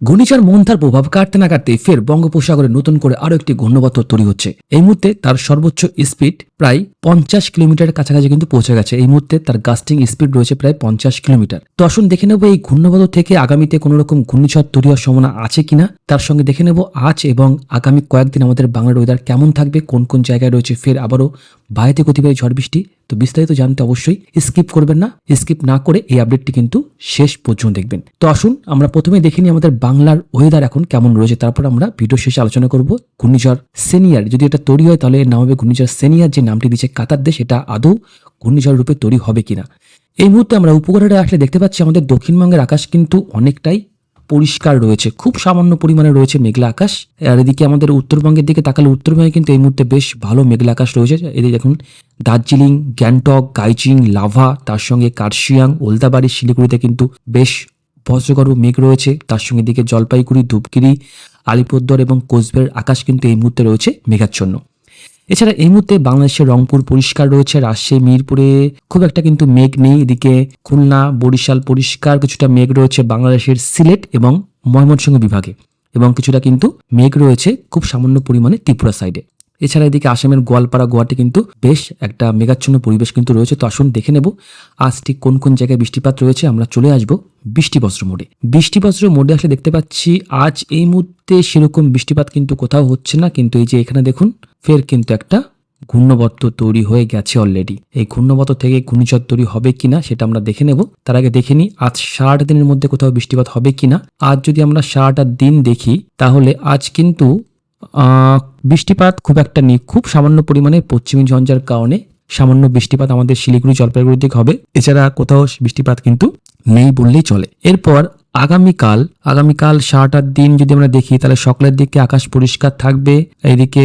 ঘূর্ণিঝড় মন্থার প্রভাব কাটতে না কাটতে ফের বঙ্গোপসাগরে নতুন করে আরও একটি ঘূর্ণবত্ত তৈরি হচ্ছে। এই মুহূর্তে তার সর্বোচ্চ স্পিড প্রায় পঞ্চাশ কিলোমিটারের কাছাকাছি কিন্তু পৌঁছে গেছে। এই মুহূর্তে তার গাস্টিং স্পিড রয়েছে প্রায় পঞ্চাশ কিলোমিটার। তো আসুন দেখে নেব এই ঘূর্ণবত্ত থেকে আগামীতে কোনো রকম ঘূর্ণিঝড় তৈরি হওয়ার সম্ভাবনা আছে কিনা? তার সঙ্গে দেখে নেব আজ এবং আগামী কয়েকদিন আমাদের বাংলার ওয়েদার কেমন থাকবে, কোন কোন জায়গায় রয়েছে ফের আবারও বাইরে গতিবাহী ঝড় বৃষ্টি, তো বিস্তারিত জানতে অবশ্যই স্কিপ করবেন না, স্কিপ না করে এই আপডেটটি কিন্তু শেষ পর্যন্ত দেখবেন। তো আসুন, আমরা প্রথমে দেখে নিই আমাদের বাংলার ওয়েদার এখন কেমন রয়েছে, তারপর আমরা ভিডিও শেষে আলোচনা করব ঘূর্ণিঝড় সিনিয়র। যদি এটা তৈরি হয়, তাহলে এর নাম হবে ঘূর্ণিঝড় সিনিয়র, যে নামটি দিচ্ছে কাতার দেশ, এটা আদৌ ঘূর্ণিঝড় রূপে তৈরি হবে কিনা। এই মুহূর্তে আমরা উপগ্রহে আসলে দেখতে পাচ্ছি আমাদের দক্ষিণবঙ্গের আকাশ কিন্তু অনেকটাই পরিষ্কার রয়েছে, খুব সামান্য পরিমাণে রয়েছে মেঘলা আকাশ। আর এদিকে আমাদের উত্তরবঙ্গের দিকে তাকালে উত্তরবঙ্গে কিন্তু এই মুহূর্তে বেশ ভালো মেঘলা আকাশ রয়েছে। এদিকে দেখুন, দার্জিলিং, গ্যাংটক গাইচিং লাভা, তার সঙ্গে কার্শিয়াং, ওলদাবাড়ি, শিলিগুড়িতে কিন্তু বেশ বজ্রগর্ভ মেঘ রয়েছে। তার সঙ্গে এদিকে জলপাইগুড়ি, ধূপগিরি, আলিপুরদুয়ার এবং কোচবিহারের আকাশ কিন্তু এই মুহূর্তে রয়েছে মেঘাচ্ছন্ন। এছাড়া এই মুহূর্তে বাংলাদেশের রংপুর পরিষ্কার রয়েছে, রাজশাহী, মিরপুরে খুব একটা কিন্তু মেঘ নেই। এদিকে খুলনা, বরিশাল পরিষ্কার, কিছুটা মেঘ রয়েছে বাংলাদেশের সিলেট এবং ময়মনসিংহ বিভাগে। এবং কিছুটা কিন্তু মেঘ রয়েছে খুব সামান্য পরিমাণে ত্রিপুরা সাইডে। এছাড়া এদিকে আসামের গোয়ালপাড়া গোয়াটি কিন্তু বেশ একটা মেঘাচ্ছন্ন পরিবেশ কিন্তু রয়েছে। তো আসুন দেখে নেব আজ ঠিক কোন কোন জায়গায় বৃষ্টিপাত রয়েছে। আমরা চলে আসব বৃষ্টিবস্ত্র মোডে। বৃষ্টি বৃষ্টিবস্ত্র মোডে আসলে দেখতে পাচ্ছি আজ এই মুহূর্তে সেরকম বৃষ্টিপাত কিন্তু কোথাও হচ্ছে না। কিন্তু এই যে এখানে দেখুন ফের কিন্তু একটা ঘূর্ণবত্ত তৈরি হয়ে গেছে অলরেডি এই ঘূর্ণবত্ত থেকে ঘূর্ণিঝড় তৈরি হবে কিনা সেটা আমরা দেখে নেব। তার আগে দেখে নিই, আজ সারাটা দিনের মধ্যে কোথাও বৃষ্টিপাত হবে কিনা। আজ যদি আমরা সারাটা দিন দেখি, তাহলে আজ কিন্তু বৃষ্টিপাত খুব একটা নেই। খুব সামান্য পরিমাণে পশ্চিমী ঝঞ্ঝার কারণে সামান্য বৃষ্টিপাত আমাদের শিলিগুড়ি জলপাইগুড়ির দিকে হবে। এছাড়া কোথাও বৃষ্টিপাত কিন্তু নেই বললেই চলে। এরপর আগামীকাল আগামীকাল সারাটার দিন যদি আমরা দেখি, তাহলে সকালের দিকে আকাশ পরিষ্কার থাকবে, এদিকে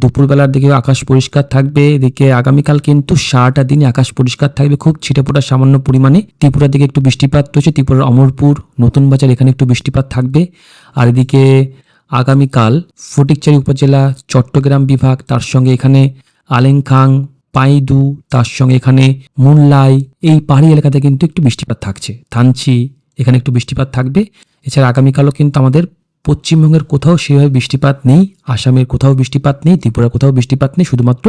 দুপুরবেলার দিকে আকাশ পরিষ্কার থাকবে, এদিকে আগামীকাল কিন্তু সারাটা দিনে আকাশ পরিষ্কার থাকবে, খুব ছিটেফোঁটা সামান্য পরিমাণে। ত্রিপুরার দিকে একটু বৃষ্টিপাত রয়েছে ত্রিপুরার অমরপুর, নতুন বাজার এখানে একটু বৃষ্টিপাত থাকবে। আর এদিকে আগামীকাল ফটিকচারি উপজেলা, চট্টগ্রাম বিভাগ, তার সঙ্গে এখানে আলেংখাং, পাইদু, তার সঙ্গে এখানে মুনলাই এই পাহাড়ি এলাকাতে কিন্তু একটু বৃষ্টিপাত থাকছে। থানচি এখানে একটু বৃষ্টিপাত থাকবে। এছাড়া আগামীকালও কিন্তু আমাদের পশ্চিমবঙ্গের কোথাও সেভাবে বৃষ্টিপাত নেই, আসামের কোথাও বৃষ্টিপাত নেই, ত্রিপুরার কোথাও বৃষ্টিপাত নেই। শুধুমাত্র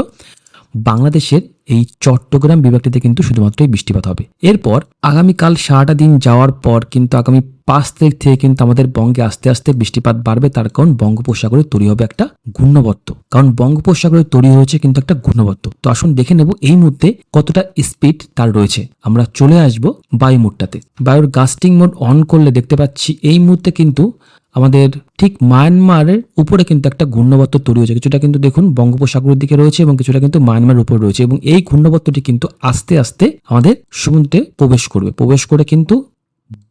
বাংলাদেশের এই চট্টগ্রাম বিভাগটিতে কিন্তু শুধুমাত্রই বৃষ্টিপাত হবে। এরপর আগামীকাল সারাটা দিন যাওয়ার পর কিন্তু আগামী পাঁচ তারিখ থেকে কিন্তু আমাদের বঙ্গে আস্তে আস্তে বৃষ্টিপাত বাড়বে। তার কারণ বঙ্গোপসাগরে তৈরি হবে একটা ঘূর্ণবর্ত। কারণ বঙ্গোপসাগরে তৈরি হয়েছে কিন্তু একটা ঘূর্ণবর্ত। তো আসুন দেখে নেব এই মুহূর্তে কতটা স্পিড তার রয়েছে। আমরা চলে আসব বায়ু মোডটাতে বায়ুর গাস্টিং মোড অন করলে দেখতে পাচ্ছি এই মুহূর্তে কিন্তু আমাদের ঠিক মায়ানমারের উপরে কিন্তু একটা ঘূর্ণবর্ত তৈরি হয়েছে। কিছুটা কিন্তু দেখুন বঙ্গোপসাগরের দিকে রয়েছে এবং কিছুটা কিন্তু মায়ানমারের উপরে রয়েছে এবং এই ঘূর্ণবর্তটি কিন্তু আস্তে আস্তে আমাদের সমুদ্রে প্রবেশ করবে। প্রবেশ করে কিন্তু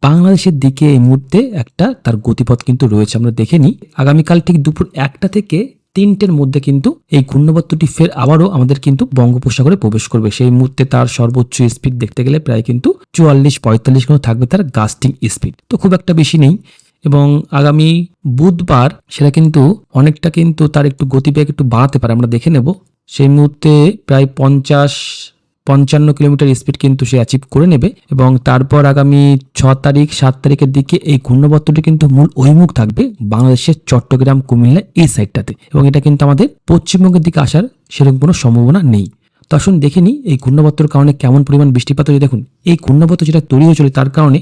বাংলাদেশের দিকে এই মুহূর্তে একটা তার গতিপথ কিন্তু রয়েছে। আমরা দেখে নিই, আগামীকাল ঠিক দুপুর একটা থেকে তিনটের মধ্যে কিন্তু এই ঘূর্ণবর্তটি ফের আবারও আমাদের কিন্তু বঙ্গোপসাগরে প্রবেশ করবে। সেই মুহূর্তে তার সর্বোচ্চ স্পিড দেখতে গেলে প্রায় কিন্তু চুয়াল্লিশ, পঁয়তাল্লিশ কিন্তু থাকবে তার গাস্টিং স্পিড তো খুব একটা বেশি নেই এবং আগামী বুধবার সেটা কিন্তু অনেকটা কিন্তু তার একটু গতিবেগ একটু বাড়াতে পারে। আমরা দেখে নেব সেই মুহূর্তে প্রায় পঞ্চাশ, পঞ্চান্ন কিলোমিটার স্পিড কিন্তু সে অ্যাচিভ করে নেবে এবং তারপর আগামী ছ তারিখ, সাত তারিখের দিকে এই ঘূর্ণবর্তটি কিন্তু মূল অভিমুখ থাকবে বাংলাদেশের চট্টগ্রাম, কুমিল্লা এই সাইডটাতে এবং এটা কিন্তু আমাদের পশ্চিমবঙ্গের দিকে আসার সেরকম কোনো সম্ভাবনা নেই। তো আসুন দেখে এই ঘূর্ণবর্তর কারণে কেমন পরিমাণ বৃষ্টিপাত হয়েছে। দেখুন, এই ঘূর্ণবর্ত যেটা তৈরি হয়েছিল তার কারণে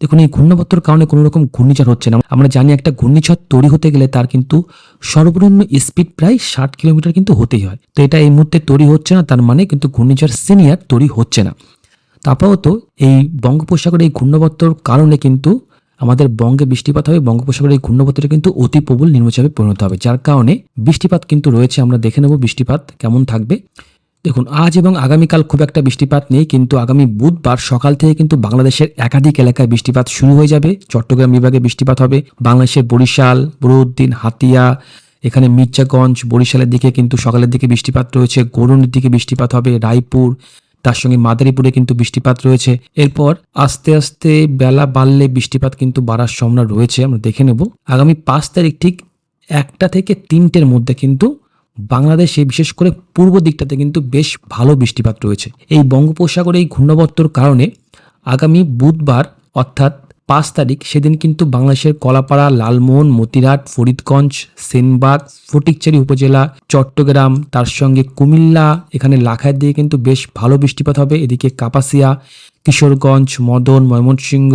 দেখুন, এই ঘূর্ণবর্তর কারণে কোনো রকম ঘূর্ণিঝড় হচ্ছে না। আমরা জানি একটা ঘূর্ণিঝড় তৈরি হতে গেলে তার কিন্তু সর্বনিম্ন স্পিড প্রায় ষাট কিলোমিটার কিন্তু হতেই হয়। তো এটা এই মুহূর্তে তৈরি হচ্ছে না, তার মানে কিন্তু ঘূর্ণিঝড় সিনিয়র তৈরি হচ্ছে না। তারপরও এই বঙ্গোপসাগরে এই ঘূর্ণবর্তর কারণে কিন্তু আমাদের বঙ্গে বৃষ্টিপাত হবে বঙ্গোপসাগরের এই ঘূর্ণবর্তটা কিন্তু অতি প্রবল নিম্নচাপে পরিণত হবে, যার কারণে বৃষ্টিপাত কিন্তু রয়েছে। আমরা দেখে নেব বৃষ্টিপাত কেমন থাকবে। দেখুন, আজ এবং আগামীকাল খুব একটা বৃষ্টিপাত নেই, কিন্তু আগামী বুধবার সকাল থেকে কিন্তু বাংলাদেশের একাধিক এলাকায় বৃষ্টিপাত শুরু হয়ে যাবে। চট্টগ্রাম বিভাগে বৃষ্টিপাত হবে। বাংলাদেশের বরিশাল বরুদ্দিন হাতিয়া, এখানে মির্জাগঞ্জ, বরিশালের দিকে কিন্তু সকালের দিকে বৃষ্টিপাত রয়েছে, গরুনের দিকে বৃষ্টিপাত হবে, রায়পুর, তার সঙ্গে মাদারীপুরে কিন্তু বৃষ্টিপাত রয়েছে। এরপর আস্তে আস্তে বেলা বাড়লে বৃষ্টিপাত কিন্তু বাড়ার সম্ভাবনা রয়েছে, আমরা দেখে নেব। আগামী পাঁচ তারিখ ঠিক একটা থেকে তিনটের মধ্যে কিন্তু বাংলাদেশে, বিশেষ করে পূর্ব দিকটাতে কিন্তু বেশ ভালো বৃষ্টিপাত রয়েছে। এই বঙ্গোপসাগরে এই ঘূর্ণবর্তর কারণে আগামী বুধবার, অর্থাৎ পাঁচ তারিখ, সেদিন কিন্তু বাংলাদেশের কলাপাড়া, লালমোহন, মতিরাট, ফরিদগঞ্জ সেনবাগ ফটিকচারি উপজেলা, চট্টগ্রাম, তার সঙ্গে কুমিল্লা, এখানে লাখায় দিয়ে কিন্তু বেশ ভালো বৃষ্টিপাত হবে। এদিকে কাপাসিয়া, কিশোরগঞ্জ, মদন, ময়মনসিংহ,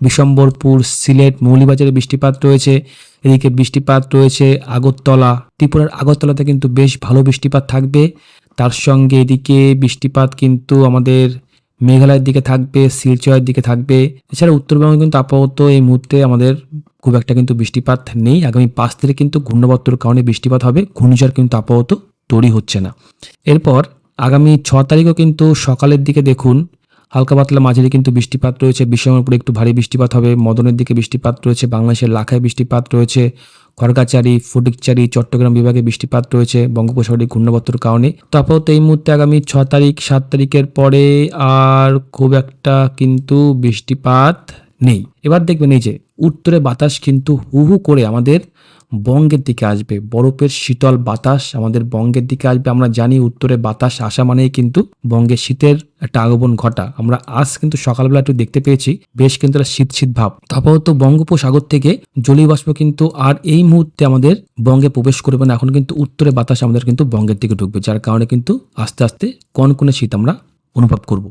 বিশম্বরপুর, সিলেট, মৌলিবাজারে বৃষ্টিপাত রয়েছে। এদিকে বৃষ্টিপাত রয়েছে আগরতলা, ত্রিপুরার আগরতলাতে কিন্তু বেশ ভালো বৃষ্টিপাত থাকবে। তার সঙ্গে এদিকে বৃষ্টিপাত কিন্তু আমাদের মেঘালয়ের দিকে থাকবে, শিলচরের দিকে থাকবে। এছাড়া উত্তরবঙ্গে কিন্তু আপাতত এই মুহূর্তে আমাদের খুব একটা কিন্তু বৃষ্টিপাত নেই। আগামী পাঁচ তারিখে কিন্তু ঘূর্ণবত্তর কারণে বৃষ্টিপাত হবে। ঘূর্ণিঝড় কিন্তু আপাতত তৈরি হচ্ছে না। এরপর আগামী ছ তারিখও কিন্তু সকালের দিকে দেখুন হালকা পাতলা মাঝারি কিন্তু বৃষ্টিপাত রয়েছে। বিশ্বমপুরে একটু ভারী বৃষ্টিপাত হবে। মদনের দিকে বৃষ্টিপাত রয়েছে। বাংলাদেশের লাখায় বৃষ্টিপাত রয়েছে। খড়গাচারি ফটিকচারি চট্টগ্রাম বিভাগে বৃষ্টিপাত রয়েছে। বঙ্গোপসাগরে ঘূর্ণবর্তর কারণে। তো এই মুহূর্তে আগামী ছ তারিখ, সাত তারিখের পরে আর খুব একটা কিন্তু বৃষ্টিপাত নেই। এবার দেখবেন এই যে, উত্তরে বাতাস কিন্তু হু হু করে আমাদের বঙ্গের দিকে আসবে। বরফের শীতল বাতাস আমাদের বঙ্গের দিকে আসবে। আমরা জানি উত্তরে বাতাস আসা মানেই কিন্তু বঙ্গে শীতের একটা আগমন ঘটা। আমরা আজ কিন্তু সকালবেলা একটু দেখতে পেয়েছি, বেশ কিন্তু একটা শীত শীত ভাব। আপাতত বঙ্গোপসাগর থেকে জলীয় বাষ্প কিন্তু আর এই মুহূর্তে আমাদের বঙ্গে প্রবেশ করবে না। এখন কিন্তু উত্তরে বাতাস আমাদের কিন্তু বঙ্গের দিকে ঢুকবে, যার কারণে কিন্তু আস্তে আস্তে কনকনে শীত আমরা অনুভব করব।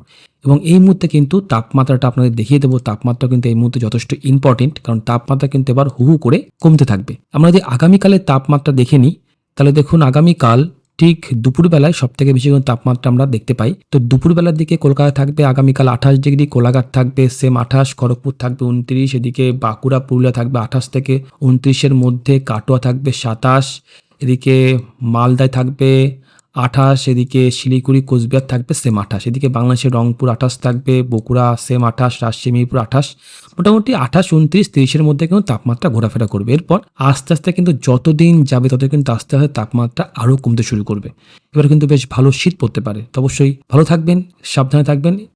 এবং এই মুহূর্তে কিন্তু তাপমাত্রাটা আপনাদের দেখিয়ে দেবো। তাপমাত্রা কিন্তু এই মুহূর্তে যথেষ্ট ইম্পর্টেন্ট কারণ তাপমাত্রা কিন্তু এবার হু করে কমতে থাকবে। আমরা যদি আগামীকালের তাপমাত্রা দেখে নিই, তাহলে দেখুন আগামীকাল ঠিক দুপুরবেলায় সব থেকে বেশি তাপমাত্রা আমরা দেখতে পাই। তো দুপুরবেলার দিকে কলকাতা থাকবে আগামীকাল আঠাশ ডিগ্রি, কোলাঘাট থাকবে সেম আঠাশ, খড়গপুর থাকবে উনত্রিশ, এদিকে বাঁকুড়া, পুরুলিয়া থাকবে আঠাশ থেকে উনত্রিশের মধ্যে, কাটোয়া থাকবে সাতাশ, এদিকে মালদায় থাকবে আঠাশ, এদিকে শিলিগুড়ি, কোচবিহার থাকবে সেম আঠাশ, এদিকে বাংলাদেশের রংপুর আঠাশ থাকবে বকুড়া সেম আঠাশ, রাজশাহী মিরপুর আঠাশ। মোটামুটি আঠাশ, উনত্রিশ, তিরিশের মধ্যে কিন্তু তাপমাত্রা ঘোরাফেরা করবে। এরপর আস্তে আস্তে কিন্তু যতদিন যাবে তত কিন্তু আস্তে আস্তে তাপমাত্রা আরও কমতে শুরু করবে। এবার কিন্তু বেশ ভালো শীত পড়তে পারে। তো অবশ্যই ভালো থাকবেন, সাবধানে থাকবেন।